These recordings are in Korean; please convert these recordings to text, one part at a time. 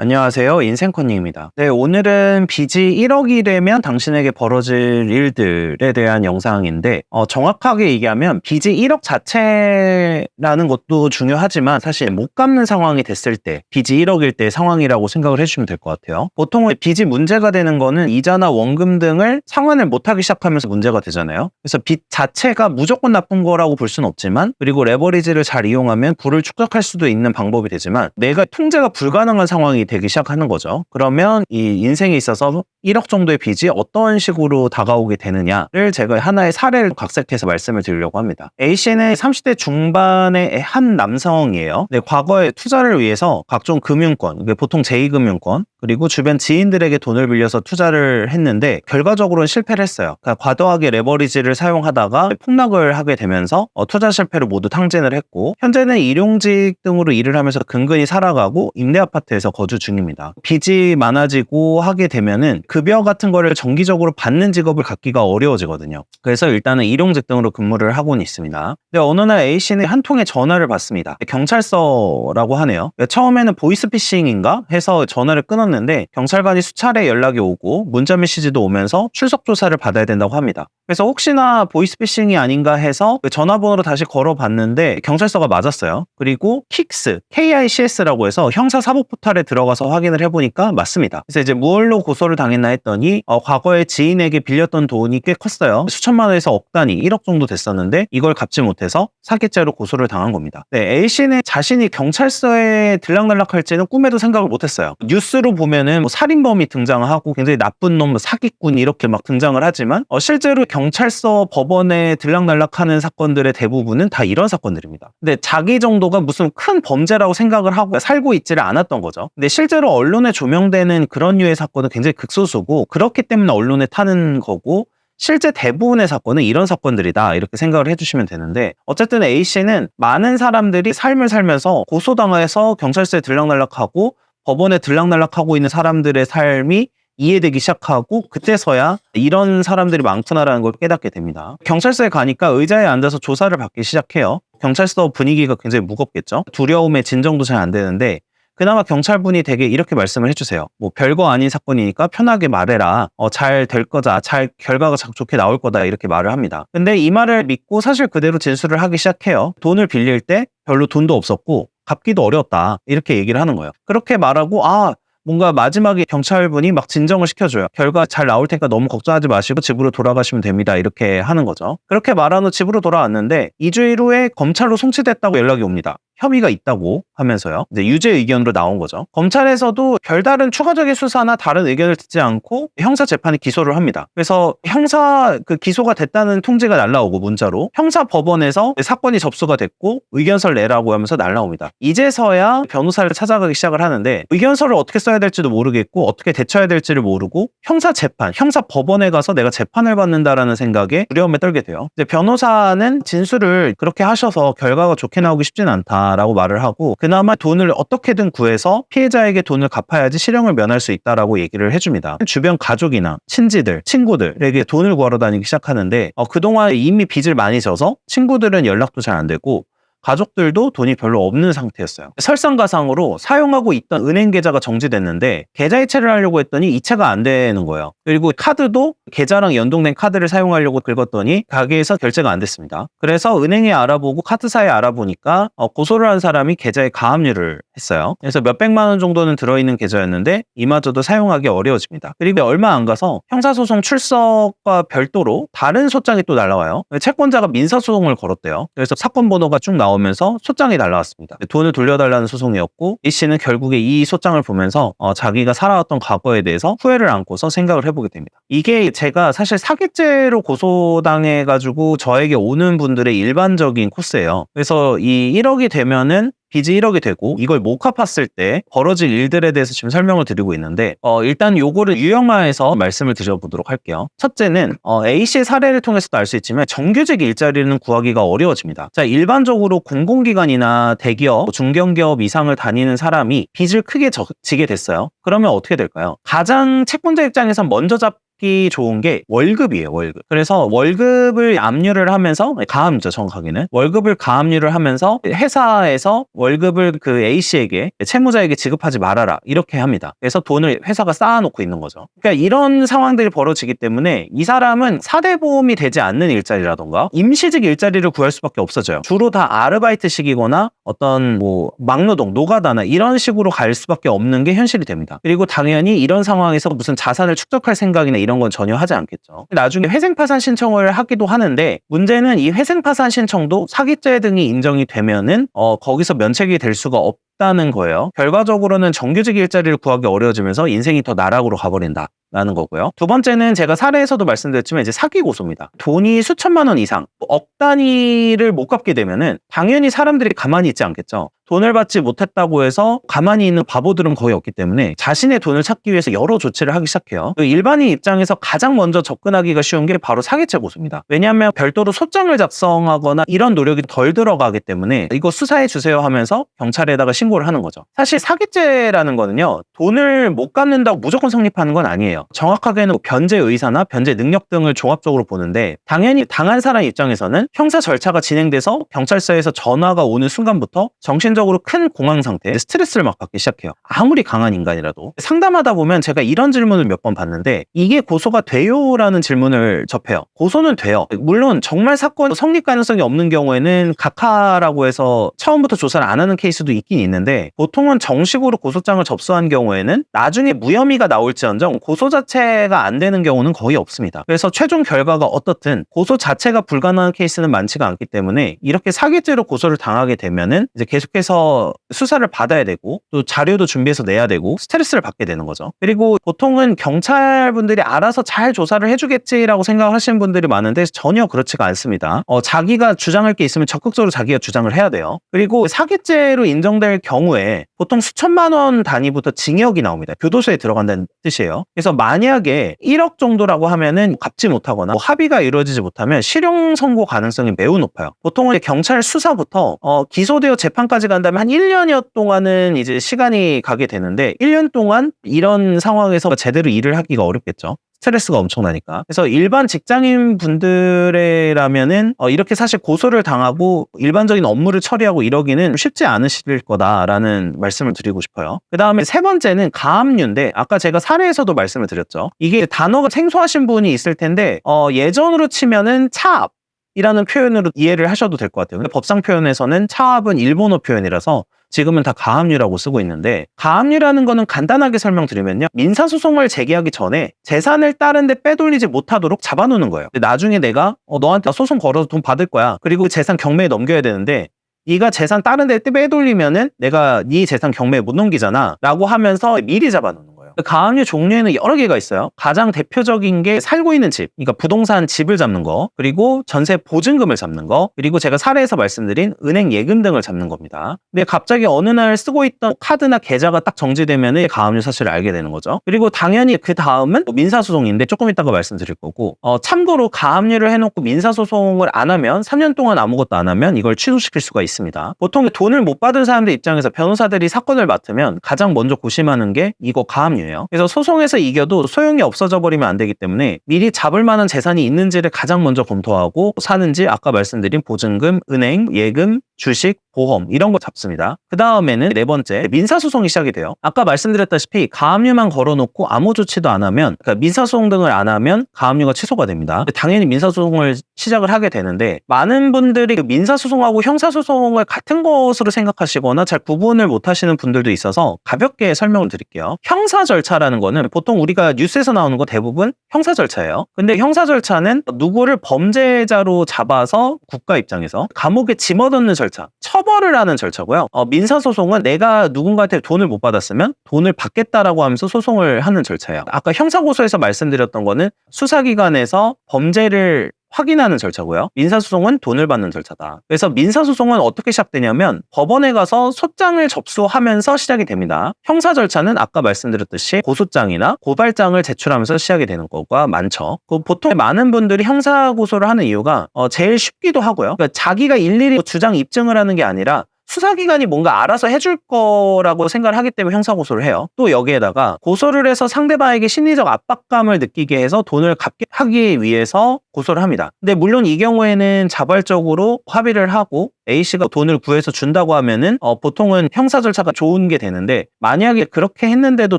안녕하세요. 인생컨닝입니다. 네, 오늘은 빚이 1억이 되면 당신에게 벌어질 일들에 대한 영상인데, 어, 정확하게 얘기하면 빚이 1억 자체라는 것도 중요하지만 사실 못 갚는 상황이 됐을 때, 빚이 1억일 때 상황이라고 생각을 해주시면 될 것 같아요. 보통은 빚이 문제가 되는 거는 이자나 원금 등을 상환을 못하기 시작하면서 문제가 되잖아요. 그래서 빚 자체가 무조건 나쁜 거라고 볼 수는 없지만, 그리고 레버리지를 잘 이용하면 부를 축적할 수도 있는 방법이 되지만, 내가 통제가 불가능한 상황이 되기 시작하는 거죠. 그러면 이 인생에 있어서 1억 정도의 빚이 어떤 식으로 다가오게 되느냐를 제가 하나의 사례를 각색해서 말씀을 드리려고 합니다. A씨는 30대 중반의 한 남성이에요. 네, 과거에 투자를 위해서 각종 금융권, 이게 보통 제2금융권, 그리고 주변 지인들에게 돈을 빌려서 투자를 했는데 결과적으로는 실패를 했어요. 그러니까 과도하게 레버리지를 사용하다가 폭락을 하게 되면서 어, 투자 실패로 모두 탕진을 했고 현재는 일용직 등으로 일을 하면서 근근히 살아가고 임대 아파트에서 거주 중입니다. 빚이 많아지고 하게 되면은 급여 같은 거를 정기적으로 받는 직업을 갖기가 어려워지거든요. 그래서 일단은 일용직 등으로 근무를 하고는 있습니다. 근데 어느 날 A 씨는 한 통의 전화를 받습니다. 경찰서라고 하네요. 처음에는 보이스피싱인가 해서 전화를 끊었는데 경찰관이 수차례 연락이 오고 문자 메시지도 오면서 출석 조사를 받아야 된다고 합니다. 그래서 혹시나 보이스피싱이 아닌가 해서 그 전화번호로 다시 걸어봤는데 경찰서가 맞았어요. 그리고 킥스, KICS라고 해서 형사 사법 포탈에 들어가서 확인을 해보니까 맞습니다. 그래서 이제 무얼로 고소를 당했나 했더니 어, 과거에 지인에게 빌렸던 돈이 꽤 컸어요. 수천만 원에서 억 단위, 1억 정도 됐었는데 이걸 갚지 못해서 사기죄로 고소를 당한 겁니다. 네, A 씨는 자신이 경찰서에 들락날락할지는 꿈에도 생각을 못했어요. 뉴스로 보면은 뭐 살인범이 등장하고 굉장히 나쁜 놈, 뭐 사기꾼 이렇게 막 등장을 하지만 어, 실제로 경찰서 법원에 들락날락하는 사건들의 대부분은 다 이런 사건들입니다. 근데 자기 정도가 무슨 큰 범죄라고 생각을 하고 살고 있지를 않았던 거죠. 근데 실제로 언론에 조명되는 그런 류의 사건은 굉장히 극소수고 그렇기 때문에 언론에 타는 거고 실제 대부분의 사건은 이런 사건들이다 이렇게 생각을 해주시면 되는데 어쨌든 A 씨는 많은 사람들이 삶을 살면서 고소당해서 경찰서에 들락날락하고 법원에 들락날락하고 있는 사람들의 삶이 이해되기 시작하고 그때서야 이런 사람들이 많구나라는 걸 깨닫게 됩니다. 경찰서에 가니까 의자에 앉아서 조사를 받기 시작해요. 경찰서 분위기가 굉장히 무겁겠죠. 두려움에 진정도 잘 안 되는데 그나마 경찰분이 되게 이렇게 말씀을 해주세요. 뭐 별거 아닌 사건이니까 편하게 말해라. 어, 잘 될 거다. 잘 결과가 작 좋게 나올 거다. 이렇게 말을 합니다. 근데 이 말을 믿고 사실 그대로 진술을 하기 시작해요. 돈을 빌릴 때 별로 돈도 없었고 갚기도 어려웠다. 이렇게 얘기를 하는 거예요. 그렇게 말하고 아 뭔가 마지막에 경찰분이 막 진정을 시켜줘요. 결과 잘 나올 테니까 너무 걱정하지 마시고 집으로 돌아가시면 됩니다. 이렇게 하는 거죠. 그렇게 말한 후 집으로 돌아왔는데 2주일 후에 검찰로 송치됐다고 연락이 옵니다. 혐의가 있다고 하면서요. 이제 유죄 의견으로 나온 거죠. 검찰에서도 별다른 추가적인 수사나 다른 의견을 듣지 않고 형사 재판에 기소를 합니다. 그래서 형사 그 기소가 됐다는 통지가 날라오고 문자로 형사 법원에서 사건이 접수가 됐고 의견서를 내라고 하면서 날라옵니다. 이제서야 변호사를 찾아가기 시작을 하는데 의견서를 어떻게 써야 될지도 모르겠고 어떻게 대처해야 될지를 모르고 형사 재판, 형사 법원에 가서 내가 재판을 받는다라는 생각에 두려움에 떨게 돼요. 이제 변호사는 진술을 그렇게 하셔서 결과가 좋게 나오기 쉽진 않다. 라고 말을 하고 그나마 돈을 어떻게든 구해서 피해자에게 돈을 갚아야지 실형을 면할 수 있다라고 얘기를 해줍니다. 주변 가족이나 친지들, 친구들에게 돈을 구하러 다니기 시작하는데 어, 그동안 이미 빚을 많이 져서 친구들은 연락도 잘 안 되고 가족들도 돈이 별로 없는 상태였어요. 설상가상으로 사용하고 있던 은행 계좌가 정지됐는데 계좌 이체를 하려고 했더니 이체가 안 되는 거예요. 그리고 카드도 계좌랑 연동된 카드를 사용하려고 긁었더니 가게에서 결제가 안 됐습니다. 그래서 은행에 알아보고 카드사에 알아보니까 어, 고소를 한 사람이 계좌에 가압류를 했어요. 그래서 몇백만 원 정도는 들어있는 계좌였는데 이마저도 사용하기 어려워집니다. 그리고 얼마 안 가서 형사소송 출석과 별도로 다른 소장이 또 날라와요. 채권자가 민사소송을 걸었대요. 그래서 사건 번호가 쭉 나 오면서 소장이 날라왔습니다. 돈을 돌려달라는 소송이었고 이 씨는 결국에 이 소장을 보면서 어, 자기가 살아왔던 과거에 대해서 후회를 안고서 생각을 해보게 됩니다. 이게 제가 사실 사기죄로 고소당해가지고 저에게 오는 분들의 일반적인 코스예요. 그래서 이 1억이 되면은 빚이 1억이 되고 이걸 못 갚았을 때 벌어질 일들에 대해서 지금 설명을 드리고 있는데 어, 일단 요거를 유형화해서 말씀을 드려보도록 할게요. 첫째는 어, A씨의 사례를 통해서도 알 수 있지만 정규직 일자리는 구하기가 어려워집니다. 자 일반적으로 공공기관이나 대기업, 뭐 중견기업 이상을 다니는 사람이 빚을 크게 져, 지게 됐어요. 그러면 어떻게 될까요? 가장 채권자 입장에서 먼저 잡 받기 좋은 게 월급이에요, 월급. 그래서 월급을 압류를 하면서, 가압류죠, 정확하게는. 월급을 가압류를 하면서 회사에서 월급을 그 A씨에게, 채무자에게 지급하지 말아라. 이렇게 합니다. 그래서 돈을 회사가 쌓아놓고 있는 거죠. 그러니까 이런 상황들이 벌어지기 때문에 이 사람은 사대보험이 되지 않는 일자리라던가 임시직 일자리를 구할 수밖에 없어져요. 주로 다 아르바이트식이거나 어떤 뭐 막노동, 노가다나 이런 식으로 갈 수밖에 없는 게 현실이 됩니다. 그리고 당연히 이런 상황에서 무슨 자산을 축적할 생각이나 이런 건 전혀 하지 않겠죠. 나중에 회생파산 신청을 하기도 하는데 문제는 이 회생파산 신청도 사기죄 등이 인정이 되면은 어, 거기서 면책이 될 수가 없 다는 거예요. 결과적으로는 정규직 일자리를 구하기 어려워지면서 인생이 더 나락으로 가버린다. 라는 거고요. 두 번째는 제가 사례에서도 말씀드렸지만 이제 사기 고소입니다. 돈이 수천만 원 이상, 억 단위를 못 갚게 되면은 당연히 사람들이 가만히 있지 않겠죠. 돈을 받지 못했다고 해서 가만히 있는 바보들은 거의 없기 때문에 자신의 돈을 찾기 위해서 여러 조치를 하기 시작해요. 그 일반인 입장에서 가장 먼저 접근하기가 쉬운 게 바로 사기죄 고소입니다. 왜냐하면 별도로 소장을 작성하거나 이런 노력이 덜 들어가기 때문에 이거 수사해 주세요 하면서 경찰에다가 신고를 하는 거죠. 사실 사기죄라는 거는요. 돈을 못 갚는다고 무조건 성립하는 건 아니에요. 정확하게는 변제 의사나 변제 능력 등을 종합적으로 보는데 당연히 당한 사람 입장에서는 형사 절차가 진행돼서 경찰서에서 전화가 오는 순간부터 정신 전반적으로 큰 공황 상태, 스트레스를 막 받기 시작해요. 아무리 강한 인간이라도. 상담하다 보면 제가 이런 질문을 몇번 받는데 이게 고소가 돼요? 라는 질문을 접해요. 고소는 돼요. 물론 정말 사건 성립 가능성이 없는 경우에는 각하라고 해서 처음부터 조사를 안 하는 케이스도 있긴 있는데 보통은 정식으로 고소장을 접수한 경우에는 나중에 무혐의가 나올지언정 고소 자체가 안 되는 경우는 거의 없습니다. 그래서 최종 결과가 어떻든 고소 자체가 불가능한 케이스는 많지가 않기 때문에 이렇게 사기죄로 고소를 당하게 되면은 이제 계속해서 해서 수사를 받아야 되고 또 자료도 준비해서 내야 되고 스트레스를 받게 되는 거죠. 그리고 보통은 경찰분들이 알아서 잘 조사를 해주겠지라고 생각하시는 분들이 많은데 전혀 그렇지가 않습니다. 어, 자기가 주장할 게 있으면 적극적으로 자기가 주장을 해야 돼요. 그리고 사기죄로 인정될 경우에 보통 수천만 원 단위부터 징역이 나옵니다. 교도소에 들어간다는 뜻이에요. 그래서 만약에 1억 정도라고 하면은 갚지 못하거나 뭐 합의가 이루어지지 못하면 실형 선고 가능성이 매우 높아요. 보통은 경찰 수사부터 어, 기소되어 재판까지 간다면 한 1년여 동안은 이제 시간이 가게 되는데 1년 동안 이런 상황에서 제대로 일을 하기가 어렵겠죠. 스트레스가 엄청나니까. 그래서 일반 직장인 분들이라면은 어, 이렇게 사실 고소를 당하고 일반적인 업무를 처리하고 이러기는 쉽지 않으실 거다라는 말씀을 드리고 싶어요. 그 다음에 세 번째는 가압류인데 아까 제가 사례에서도 말씀을 드렸죠. 이게 단어가 생소하신 분이 있을 텐데 어, 예전으로 치면은 차압 이라는 표현으로 이해를 하셔도 될 것 같아요. 근데 법상 표현에서는 차압은 일본어 표현이라서 지금은 다 가압류라고 쓰고 있는데 가압류라는 거는 간단하게 설명드리면요. 민사소송을 제기하기 전에 재산을 다른 데 빼돌리지 못하도록 잡아놓는 거예요. 나중에 내가 어, 너한테 소송 걸어서 돈 받을 거야. 그리고 그 재산 경매에 넘겨야 되는데 네가 재산 다른 데 빼돌리면은 내가 네 재산 경매에 못 넘기잖아 라고 하면서 미리 잡아놓는. 가압류 종류에는 여러 개가 있어요. 가장 대표적인 게 살고 있는 집, 그러니까 부동산 집을 잡는 거, 그리고 전세 보증금을 잡는 거, 그리고 제가 사례에서 말씀드린 은행 예금 등을 잡는 겁니다. 근데 갑자기 어느 날 쓰고 있던 카드나 계좌가 딱 정지되면 가압류 사실을 알게 되는 거죠. 그리고 당연히 그 다음은 뭐 민사소송인데 조금 이따가 말씀드릴 거고, 어, 참고로 가압류를 해놓고 민사소송을 안 하면 3년 동안 아무것도 안 하면 이걸 취소시킬 수가 있습니다. 보통 돈을 못 받은 사람들 입장에서 변호사들이 사건을 맡으면 가장 먼저 고심하는 게 이거 가압류 때문에요. 그래서 소송에서 이겨도 소용이 없어져 버리면 안 되기 때문에 미리 잡을 만한 재산이 있는지를 가장 먼저 검토하고 사는지 아까 말씀드린 보증금, 은행, 예금, 주식, 보험 이런 거 잡습니다. 그 다음에는 네 번째 민사소송이 시작이 돼요. 아까 말씀드렸다시피 가압류만 걸어놓고 아무 조치도 안 하면 그러니까 민사소송 등을 안 하면 가압류가 취소가 됩니다. 당연히 민사소송을 시작을 하게 되는데 많은 분들이 그 민사소송하고 형사소송을 같은 것으로 생각하시거나 잘 구분을 못 하시는 분들도 있어서 가볍게 설명을 드릴게요. 형사 절차라는 거는 보통 우리가 뉴스에서 나오는 거 대부분 형사 절차예요. 근데 형사 절차는 누구를 범죄자로 잡아서 국가 입장에서 감옥에 집어넣는 절차, 처벌 처벌을 하는 절차고요. 어, 민사 소송은 내가 누군가한테 돈을 못 받았으면 돈을 받겠다라고 하면서 소송을 하는 절차예요. 아까 형사 고소에서 말씀드렸던 거는 수사기관에서 범죄를 확인하는 절차고요. 민사소송은 돈을 받는 절차다. 그래서 민사소송은 어떻게 시작되냐면 법원에 가서 소장을 접수하면서 시작이 됩니다. 형사 절차는 아까 말씀드렸듯이 고소장이나 고발장을 제출하면서 시작이 되는 거가 많죠. 그 보통 많은 분들이 형사 고소를 하는 이유가 어 제일 쉽기도 하고요. 그러니까 자기가 일일이 주장 입증을 하는 게 아니라 수사기관이 뭔가 알아서 해줄 거라고 생각을 하기 때문에 형사고소를 해요. 또 여기에다가 고소를 해서 상대방에게 심리적 압박감을 느끼게 해서 돈을 갚게 하기 위해서 고소를 합니다. 근데 물론 이 경우에는 자발적으로 합의를 하고 A씨가 돈을 구해서 준다고 하면은 어, 보통은 형사 절차가 좋은 게 되는데 만약에 그렇게 했는데도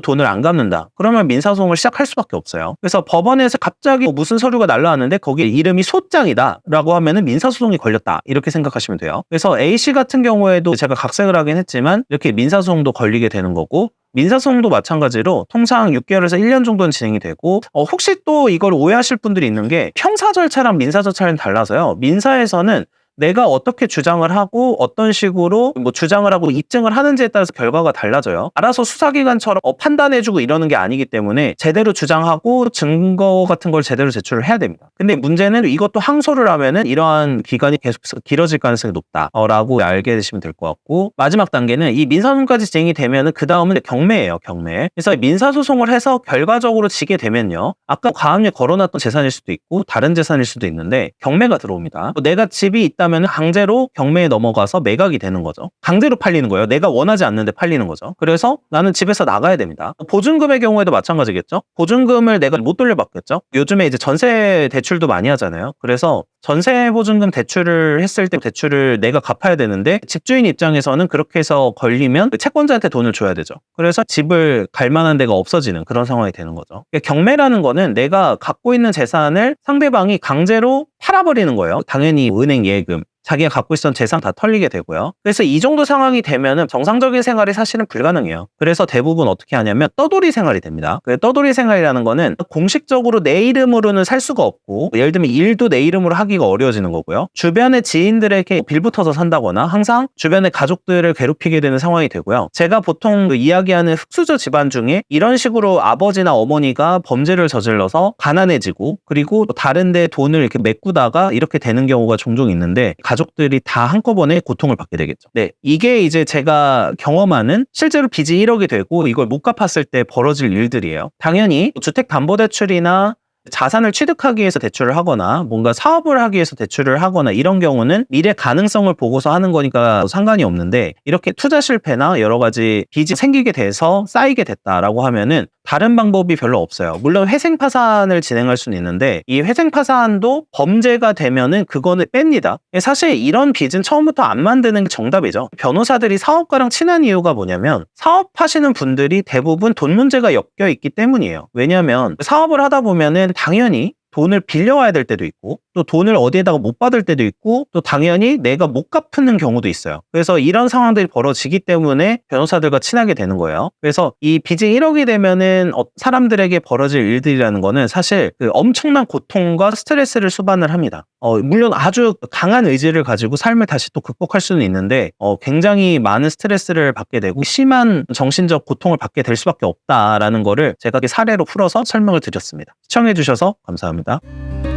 돈을 안 갚는다. 그러면 민사소송을 시작할 수밖에 없어요. 그래서 법원에서 갑자기 뭐 무슨 서류가 날라왔는데 거기에 이름이 소장이다 라고 하면은 민사소송이 걸렸다. 이렇게 생각하시면 돼요. 그래서 A씨 같은 경우에도 제가 각색을 하긴 했지만 이렇게 민사소송도 걸리게 되는 거고 민사소송도 마찬가지로 통상 6개월에서 1년 정도는 진행이 되고 어, 혹시 또 이걸 오해하실 분들이 있는 게 형사 절차랑 민사 절차는 달라서요. 민사에서는 내가 어떻게 주장을 하고 어떤 식으로 뭐 주장을 하고 입증을 하는지에 따라서 결과가 달라져요. 알아서 수사기관처럼 어, 판단해주고 이러는 게 아니기 때문에 제대로 주장하고 증거 같은 걸 제대로 제출을 해야 됩니다. 근데 문제는 이것도 항소를 하면은 이러한 기간이 계속해서 길어질 가능성이 높다라고 알게 되시면 될 것 같고 마지막 단계는 이 민사소송까지 진행이 되면은 그 다음은 경매예요, 경매. 그래서 민사소송을 해서 결과적으로 지게 되면요. 아까 가압류에 걸어놨던 재산일 수도 있고 다른 재산일 수도 있는데 경매가 들어옵니다. 뭐 내가 집이 있다 면 강제로 경매에 넘어가서 매각이 되는 거죠. 강제로 팔리는 거예요. 내가 원하지 않는데 팔리는 거죠. 그래서 나는 집에서 나가야 됩니다. 보증금의 경우에도 마찬가지겠죠. 보증금을 내가 못 돌려받겠죠. 요즘에 이제 전세 대출도 많이 하잖아요. 그래서 전세 보증금 대출을 했을 때 대출을 내가 갚아야 되는데 집주인 입장에서는 그렇게 해서 걸리면 채권자한테 돈을 줘야 되죠. 그래서 집을 갈 만한 데가 없어지는 그런 상황이 되는 거죠. 그러니까 경매라는 거는 내가 갖고 있는 재산을 상대방이 강제로 팔아버리는 거예요. 당연히 은행 예금, 자기가 갖고 있었던 재산 다 털리게 되고요. 그래서 이 정도 상황이 되면은 정상적인 생활이 사실은 불가능해요. 그래서 대부분 어떻게 하냐면 떠돌이 생활이 됩니다. 그 떠돌이 생활이라는 거는 공식적으로 내 이름으로는 살 수가 없고 예를 들면 일도 내 이름으로 하기가 어려워지는 거고요. 주변의 지인들에게 빌붙어서 산다거나 항상 주변의 가족들을 괴롭히게 되는 상황이 되고요. 제가 보통 그 이야기하는 흑수저 집안 중에 이런 식으로 아버지나 어머니가 범죄를 저질러서 가난해지고 그리고 또 다른 데 돈을 이렇게 메꾸다가 이렇게 되는 경우가 종종 있는데 가족들이 다 한꺼번에 고통을 받게 되겠죠. 네. 이게 이제 제가 경험하는 실제로 빚이 1억이 되고 이걸 못 갚았을 때 벌어질 일들이에요. 당연히 주택담보대출이나 자산을 취득하기 위해서 대출을 하거나 뭔가 사업을 하기 위해서 대출을 하거나 이런 경우는 미래 가능성을 보고서 하는 거니까 상관이 없는데 이렇게 투자 실패나 여러 가지 빚이 생기게 돼서 쌓이게 됐다라고 하면은 다른 방법이 별로 없어요. 물론 회생 파산을 진행할 수는 있는데 이 회생 파산도 범죄가 되면은 그거는 뺍니다. 사실 이런 빚은 처음부터 안 만드는 게 정답이죠. 변호사들이 사업가랑 친한 이유가 뭐냐면 사업하시는 분들이 대부분 돈 문제가 엮여 있기 때문이에요. 왜냐하면 사업을 하다 보면은 당연히 돈을 빌려와야 될 때도 있고 또 돈을 어디에다가 못 받을 때도 있고 또 당연히 내가 못 갚는 경우도 있어요. 그래서 이런 상황들이 벌어지기 때문에 변호사들과 친하게 되는 거예요. 그래서 이 빚이 1억이 되면은 어, 사람들에게 벌어질 일들이라는 거는 사실 그 엄청난 고통과 스트레스를 수반을 합니다. 어, 물론 아주 강한 의지를 가지고 삶을 다시 또 극복할 수는 있는데 어, 굉장히 많은 스트레스를 받게 되고 심한 정신적 고통을 받게 될 수밖에 없다라는 거를 제가 사례로 풀어서 설명을 드렸습니다. 시청해 주셔서 감사합니다.